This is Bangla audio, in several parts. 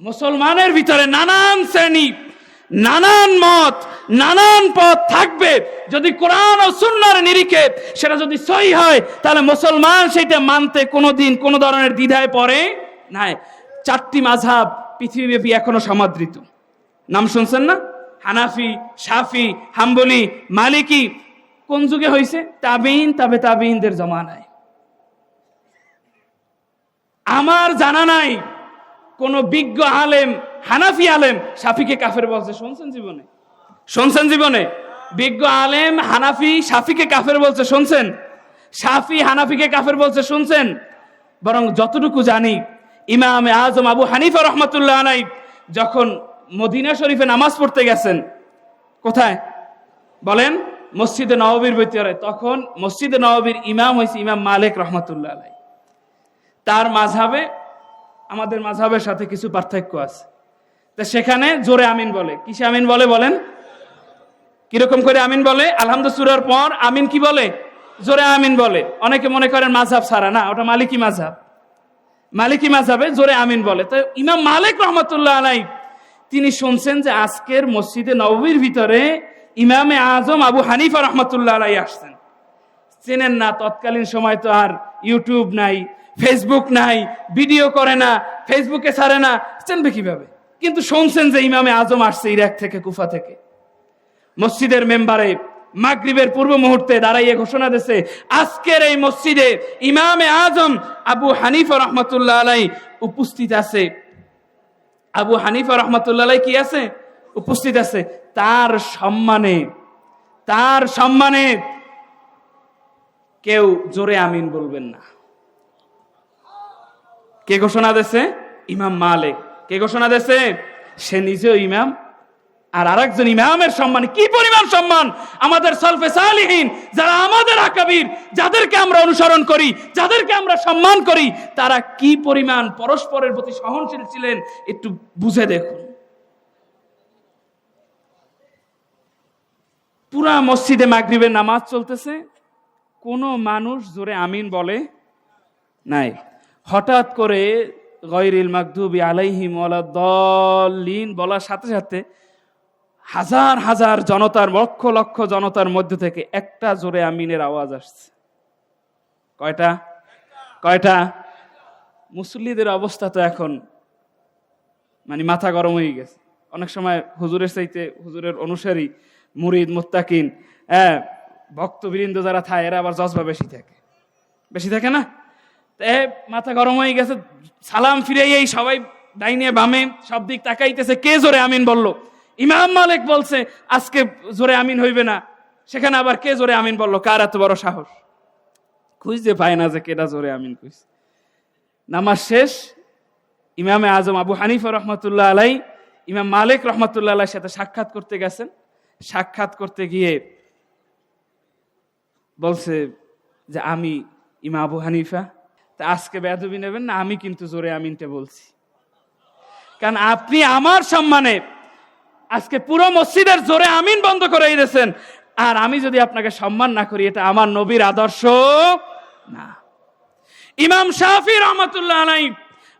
মুসলমানের ভিতরে নানান শ্রেণি, নানান মত, নানান পথ থাকবে। যদি কোরআন ও সুন্নার নিরিখে সেটা যদি সই হয়, তাহলে মুসলমান সেটা মানতে কোনোদিন কোনো ধরনের দ্বিধায় পড়ে নাই। চারটি মাঝহাব পৃথিবীব্যাপী এখনও সমাদৃত। নাম শুনছেন না? হানাফি সাফি হাম্বলি, মালিকি, কোন যুগে হয়েছে তাবিন, তাবে তাবিনদের জমানায়। আমার জানা নাই কোন বিজ্ঞ আলেম, হানাফি আলেম শাফিকে কাফের বলছে, শুনছেন জীবনে? শুনছেন জীবনে? বিজ্ঞ আলেম, হানাফি শাফিকে কাফের বলছে, শুনছেন? শাফি হানাফিকে কাফের বলছে, শুনছেন? বরং যতটুকু জানি, ইমামে আজম আবু হানিফা রহমতুল্লাহ আলাই যখন মদিনা শরীফে নামাজ পড়তে গেছেন, কোথায়? বলেন, মসজিদে নববীর ভিতরে। তখন মসজিদে নববীর ইমাম হয়েছে ইমাম মালিক রহমতুল্লাহ আলাই তার মাঝাবে আমাদের মাঝাবের সাথে কিছু পার্থক্য আছে। তা সেখানে জোরে আমিন বলে। কিসে আমিন বলে বলেন? কীরকম করে আমিন বলে? আলহামদুসুরার পর আমিন কি বলে? জোরে আমিন বলে। অনেকে মনে করেন মাঝাব সারা না, ওটা মালিকি মাঝাব মালিকি মাঝাবে জোরে আমিন বলে। তো ইমাম মালিক রহমতুল্লাহ আলাই তিনি শুনছেন যে আজকের মসজিদে নবীর ভিতরে ইমামে আজম আবু হানিফা রহমতুল্লাহ আলাই আসছেন। চেনেন না, তৎকালীন সময় তো আর ইউটিউব নাই ফেসবুক নাই ভিডিও করে না ফেসবুকে ছাড়ে না চিনবে কীভাবে? কিন্তু শুনছেন যে ইমামে আজম আসছে ইরাক থেকে, কুফা থেকে। মসজিদের মেম্বারে মাগরিবের পূর্ব মুহূর্তে দাঁড়াইয়ে ঘোষণা দিছে আজকের এই মসজিদে ইমামে আজম আবু হানিফা রহমতুল্লাহ আলাই উপস্থিত আছে। আবু হানিফা রহমতুল্লাহ আলাই কি আছে? উপস্থিত আছে। তার সম্মানে তার সম্মানে কেউ জোরে আমিন বলবেন না। কে ঘোষণা দেছে? ইমাম মালিক। কে ঘোষণা দেছে? সে নিজেও ইমাম। আর আরেকজন ইমামের সম্মান। কি পরিমাণ সম্মান? আমাদের সলফে সালিহীন, যারা আমাদের আকাবির, যাদেরকে আমরা অনুসরণ করি, যাদেরকে আমরা সম্মান করি, তারা কি পরিমাণ পরস্পরের প্রতি সহনশীল ছিলেন? একটু বুঝে দেখুন। পুরা মসজিদে মাগরিবের নামাজ চলতেছে। কোনো মানুষ জোরে আমিন বলে নাই। হঠাৎ করে গয়রিল মাকদুবি আলাইহিম দলিন বলার সাথে সাথে হাজার হাজার জনতার, লক্ষ লক্ষ জনতার মধ্য থেকে একটা জোরে আমিনের আওয়াজ আসছে। কয়টা? কয়টা? মুসল্লিদের অবস্থা তো এখন মানে মাথা গরম হয়ে গেছে। অনেক সময় হুজুরের চাইতে হুজুরের অনুসারী, মুরিদ, মোত্তাকিন হ্যাঁ ভক্তবৃন্দ যারা থাকে, এরা আবার জজবা বেশি থাকে। বেশি থাকে না? এ, মাথা গরম হয়ে গেছে, সালাম ফিরে এই সবাই ডাইনে বামে, সব দিক তাকাইতেছে, কে জোরে আমিন বলল? ইমাম মালিক বলছে, আজকে জোরে আমিন হইবে না। সেখানে আবার কে জোরে আমিন বলল? কার এত বড় সাহস? খুঁজতে পায় না যে কেটা জোরে আমিন খুঁজ নামাজ শেষ, ইমামে আজম আবু হানিফা রহমতুল্লাহ আলাই, ইমাম মালিক রহমতুল্লাহ আলাইর সাথে সাক্ষাৎ করতে গেছেন। সাক্ষাৎ করতে গিয়ে বলছে যে, আমি ইমা আবু হানিফা তা আজকে বেদবি নেবেন না, আমি কিন্তু জোরে আমিনটা বলছি। কারণ আপনি আমার সম্মানে আজকে পুরো মসজিদের জোরে আমিন বন্ধ করে দিয়েছেন। আর আমি যদি আপনাকে সম্মান না করি, এটা আমার নবীর আদর্শ না। ইমাম শাফি রহমতুল্লাহ আলাই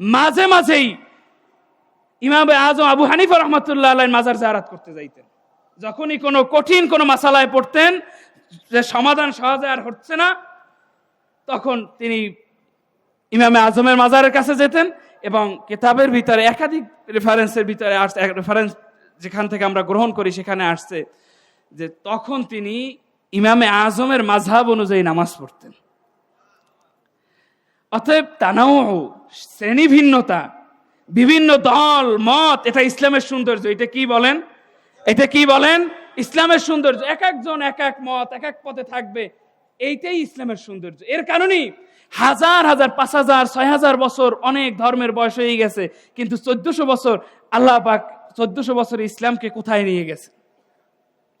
মাঝে মাঝেই ইমাম আজম আবু হানিফা রহমতুল্লাহ আলাই মাজার জারাত করতে যাইতেন। যখনই কোনো কঠিন কোনো মাসালায় পড়তেন, যে সমাধান সহজে আর হচ্ছে না, তখন তিনি ইমামে আজমের মাজারের কাছে যেতেন এবং কেতাবের ভিতরে একাধিক রেফারেন্সের ভিতরে আসছে রেফারেন্স যেখান থেকে আমরা গ্রহণ করি, সেখানে আসছে যে তখন তিনি ইমামে আজমের মাঝহাব অনুযায়ী নামাজ পড়তেন। অতএব তানাও শ্রেণি ভিন্নতা, বিভিন্ন দল, মত, এটা ইসলামের সৌন্দর্য। এটা কি বলেন? এটা কি বলেন? ইসলামের সৌন্দর্য। এক একজন এক এক মত, এক এক পথে থাকবে। এইটাই ইসলামের সৌন্দর্য। এর কারণেই হাজার হাজার, পাঁচ হাজার, ছয় হাজার বছর অনেক ধর্মের বয়স হয়ে গেছে, কিন্তু চোদ্দশো বছর আল্লাহ পাক চোদ্দশো বছর ইসলামকে কোথায় নিয়ে গেছে?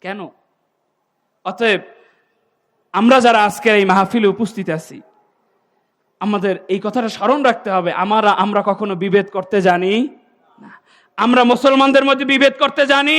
কেন? অতএব আমরা যারা আজকের এই মাহফিলে উপস্থিত আছি, আমাদের এই কথাটা স্মরণ রাখতে হবে, আমরা আমরা কখনো বিভেদ করতে জানি না। আমরা মুসলমানদের মধ্যে বিভেদ করতে জানি